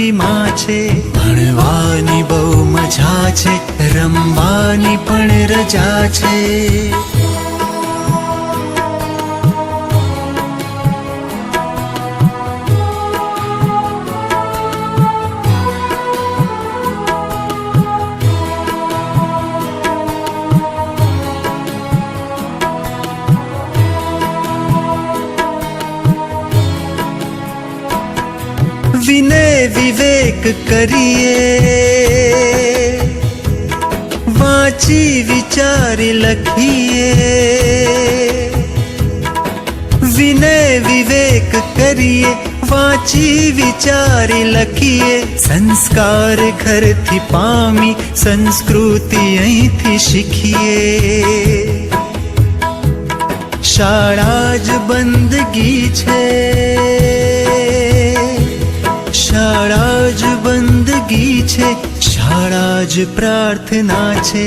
મારી છે. ભણવાની બહુ મજા છે રમવાની પણ રજા છે. વિનય વિવેક કરીએ વાંચી વિચારી લખીએ વિનય વિવેક કરીએ વાંચી વિચારી લખીએ સંસ્કાર ઘરથી પામી સંસ્કૃતિ અહીંથી શીખીએ શાળા જ બંદગી છે શાળા જ બંદગી છે શાળા જ પ્રાર્થના છે